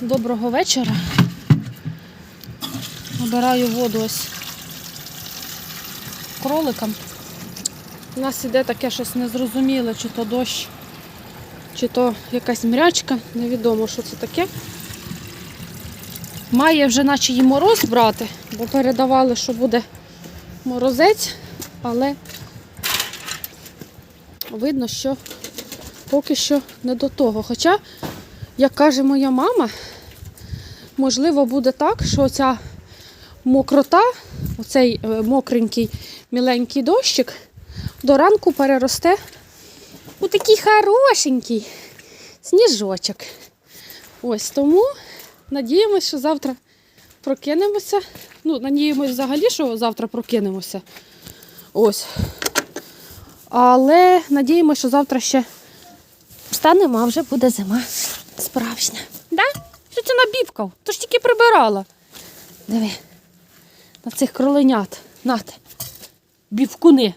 Доброго вечора. Набираю воду ось кроликам. У нас іде таке щось незрозуміле, чи то дощ, чи то якась мрячка. Невідомо, що це таке. Має вже наче і мороз брати, бо передавали, що буде морозець, але видно, що поки що не до того. Хоча, як каже моя мама, можливо, буде так, що ця мокрота, оцей е, мокренький міленький дощик, до ранку переросте у такий хорошенький сніжочок. Ось тому надіємося, що завтра прокинемося. Ну, надіємося взагалі, що завтра прокинемося. Ось. Але надіємося, що завтра ще встанемо, а вже буде зима справжня. Да? Це набівкав? То ж тільки прибирала. Диви. На цих кроленят. Нате. Бівкуни.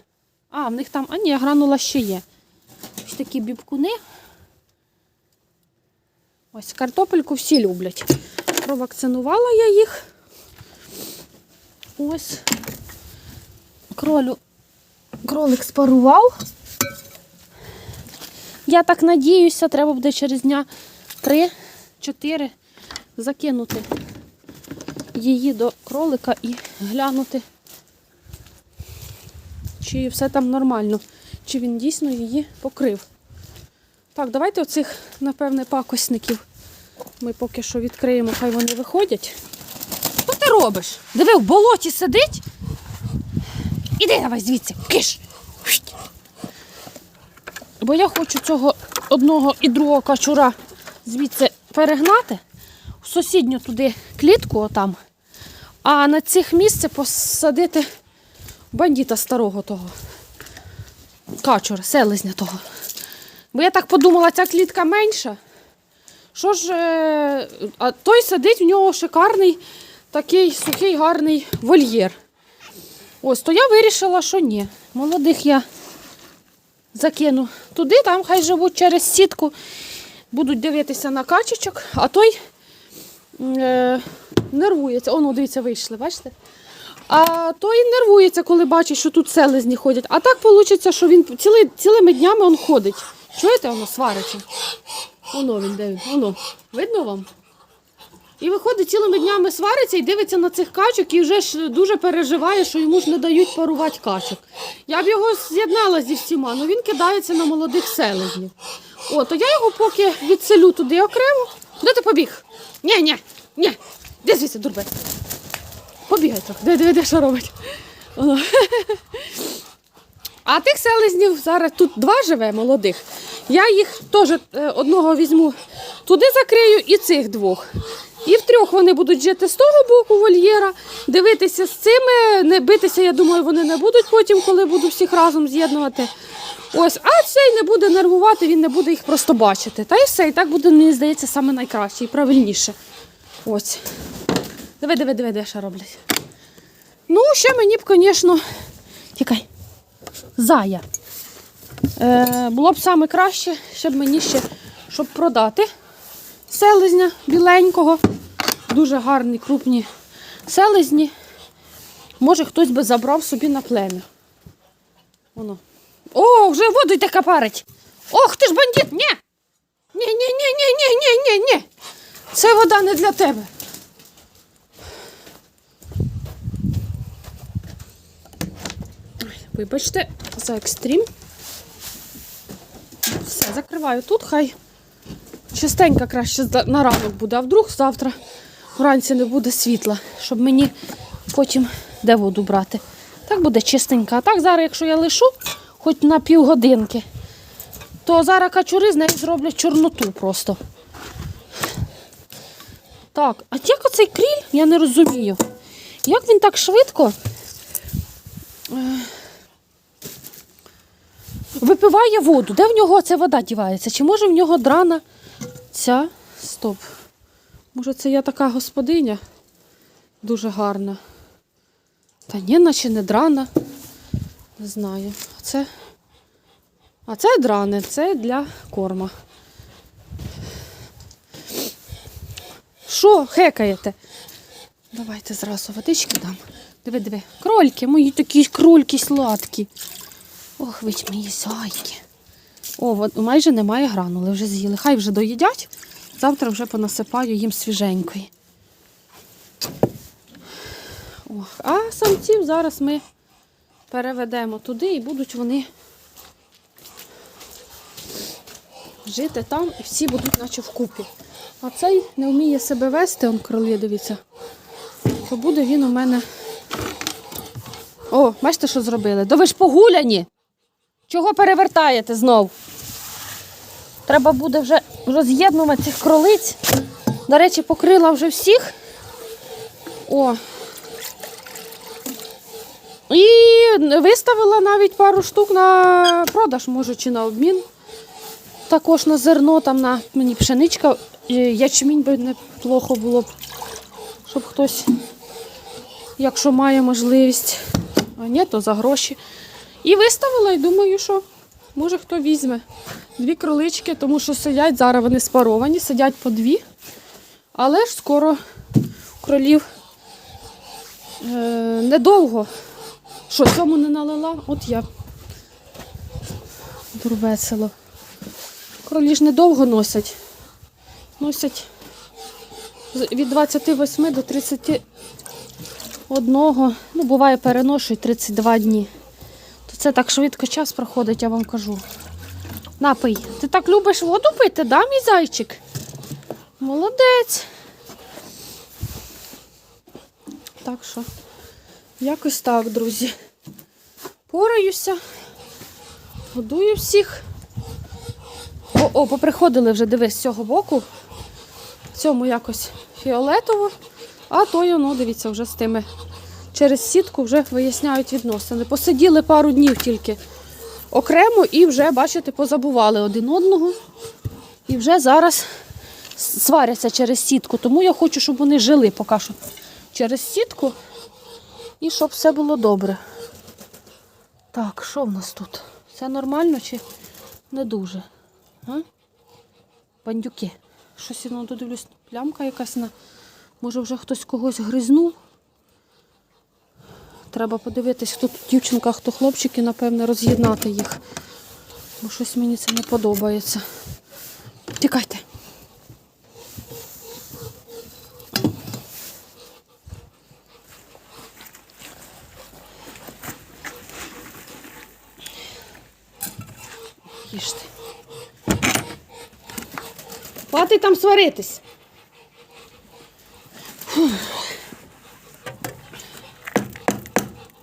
А, в них там, а ні, гранула ще є. Ось такі бібкуни. Ось картопельку всі люблять. Провакцинувала я їх. Ось. Кролю. Кролик спарував. Я так надіюся, треба буде через дня 3-4 закинути її до кролика і глянути, чи все там нормально, чи він дійсно її покрив. Так, давайте оцих, напевне, пакосників ми поки що відкриємо, хай вони виходять. Що ти робиш? Диви, в болоті сидить. Іди давай звідси, киш. Бо я хочу цього одного і другого качура звідси перегнати, сусідню туди клітку отам, а на цих місце посадити бандіта старого того. Качура, селезня того. Бо я так подумала, ця клітка менша. Що ж, е, а той сидить, в нього шикарний такий сухий, гарний вольєр. Ось, то я вирішила, що ні. Молодих я закину туди, там хай живуть через сітку, будуть дивитися на качечок, а той е, нервується. Оно, дивіться, вийшли, бачите? А той нервується, коли бачить, що тут селезні ходять. А так вийде, що він ціли, цілими днями он ходить. Чуєте, воно свариться? Воно він де він. Воно. Видно вам? І виходить цілими днями свариться і дивиться на цих качок і вже ж дуже переживає, що йому ж не дають парувати качок. Я б його з'єднала зі всіма, але він кидається на молодих селезнів. О, то я його поки відселю туди окремо. Де ти побіг? Ні, ні, ні. Де звідси, дурбе? Побігай трохи. Де, де, де, що робить? Воно. А тих селезнів зараз тут два живе молодих. Я їх теж е, одного візьму туди закрию і цих двох. І втрьох вони будуть жити з того боку вольєра, дивитися з цими, не битися, я думаю, вони не будуть потім, коли буду всіх разом з'єднувати. Ось, а цей не буде нервувати, він не буде їх просто бачити. Та і все, і так буде, мені здається, саме найкраще і правильніше. Ось. Диви, диви, диви, де ще роблять. Ну, ще мені б, звісно, тікай. Зая. Е, було б саме краще, щоб мені ще щоб продати селезня біленького. Дуже гарні, крупні селезні. Може, хтось би забрав собі на плем'я. Воно. О, вже воду йде капарить. Ох, ти ж бандит! Ні! Ні, ні, ні, ні, ні, ні, ні, ні. Це вода не для тебе. Вибачте, за екстрім. Все, закриваю тут, хай чистенько краще на ранок буде, а вдруг завтра вранці не буде світла, щоб мені потім де воду брати. Так буде чистенько. А так зараз, якщо я лишу хоч на півгодинки, то зараз качури з нею зроблять чорноту просто. Так, а як оцей кріль, я не розумію. Як він так швидко е, випиває воду? Де в нього ця вода дівається? Чи може в нього драна ця? Стоп. Може, це я така господиня? Дуже гарна. Та ні, наче не драна. Не знаю. Це. А це дране, це для корма. що хекаєте? Давайте зразу водички дам. Диви, диви. Крольки, мої такі крольки сладкі. Ох, ви ж мої зайки. О, майже немає гранули, вже з'їли. Хай вже доїдять. Завтра вже понасипаю їм свіженької. Ох, а самців зараз ми переведемо туди і будуть вони жити там і всі будуть наче вкупі. А цей не вміє себе вести, он кролі, дивіться. То буде він у мене. О, бачите, що зробили? Да ви ж погуляні. Чого перевертаєте знов? Треба буде вже роз'єднувати цих кролиць. До речі, покрила вже всіх. О. І виставила навіть пару штук на продаж, може, чи на обмін. Також на зерно, там на мені пшеничка, ячмінь би неплохо було б, щоб хтось, якщо має можливість, а ні, то за гроші. І виставила, і думаю, що може хто візьме. Дві кролички, тому що сидять, зараз вони спаровані, сидять по дві. Але ж скоро кролів е, недовго. Що, цьому не налила? От я. Дурвесело. Кролі ж недовго носять. Носять від 28 до 31. Ну, буває, переношують 32 дні. То це так швидко час проходить, я вам кажу. Напий. Ти так любиш воду пити, да, мій зайчик? Молодець. Так що, якось так, друзі. Пораюся, годую всіх. О, о, поприходили вже, дивись, з цього боку. Цьому якось фіолетово, а той, ну, дивіться, вже з тими через сітку вже виясняють відносини. Посиділи пару днів тільки окремо і вже, бачите, позабували один одного. І вже зараз сваряться через сітку. Тому я хочу, щоб вони жили поки що через сітку і щоб все було добре. Так, що в нас тут? Все нормально чи не дуже? А? Бандюки. Щось я ну, додивлюсь, плямка якась на. Може вже хтось когось гризнув. Треба подивитись, хто тут дівчинка, хто хлопчики, напевне, роз'єднати їх. Бо щось мені це не подобається. Тікайте. Хватить там сваритись.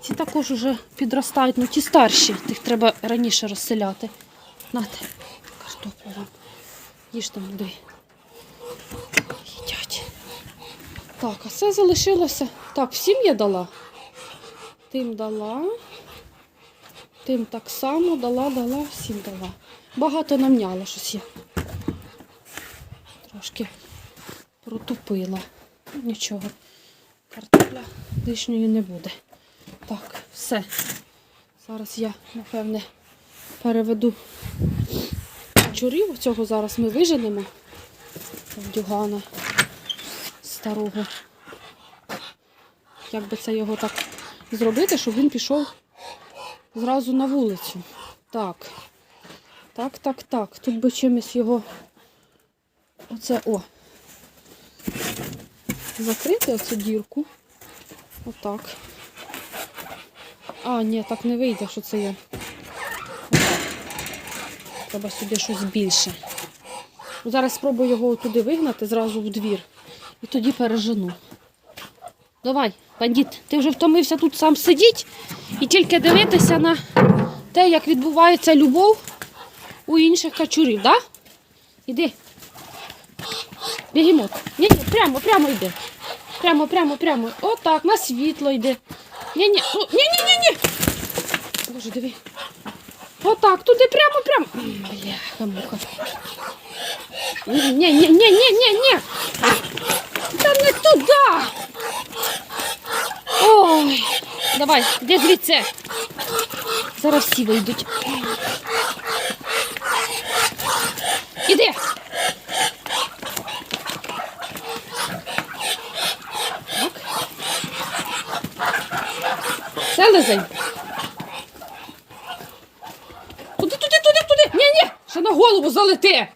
Ці також уже підростають, ну ті старші, тих треба раніше розселяти. Нате, картоплю вам. Їжте молоді. Їдять. Так, а це залишилося. Так, всім я дала. Тим дала. Тим так само дала, дала, всім дала. Багато намняла щось я. Трошки протупила. Нічого. Картопля лишньої не буде. Так, все. Зараз я, напевне, переведу чурів. Цього зараз ми виженемо. Дюгана старого. Як би це його так зробити, щоб він пішов зразу на вулицю. Так. Так, так, так. Тут би чимось його. Оце о. Закрити оцю дірку. Отак. А, ні, так не вийде, що це. Отак. Треба сюди щось більше. Зараз спробую його туди вигнати, зразу в двір. І тоді пережену. Давай, бандит, ти вже втомився тут сам сидіти і тільки дивитися на те, як відбувається любов у інших качурів? Да? Іди. Бігімот. Ні, ні, прямо, прямо йди. Прямо, прямо, прямо. Отак, на світло йди. Ні, ні, ні, ні, ні, ні. Боже, диви. Отак, туди прямо, прямо. Бляха, муха. Ні, ні, ні, ні, ні, ні, ні. Та не туди. Ой, давай, де звідси? Зараз всі вийдуть. Іди. Туди, туди, туди, туди. Ні, ні, ще на голову залети.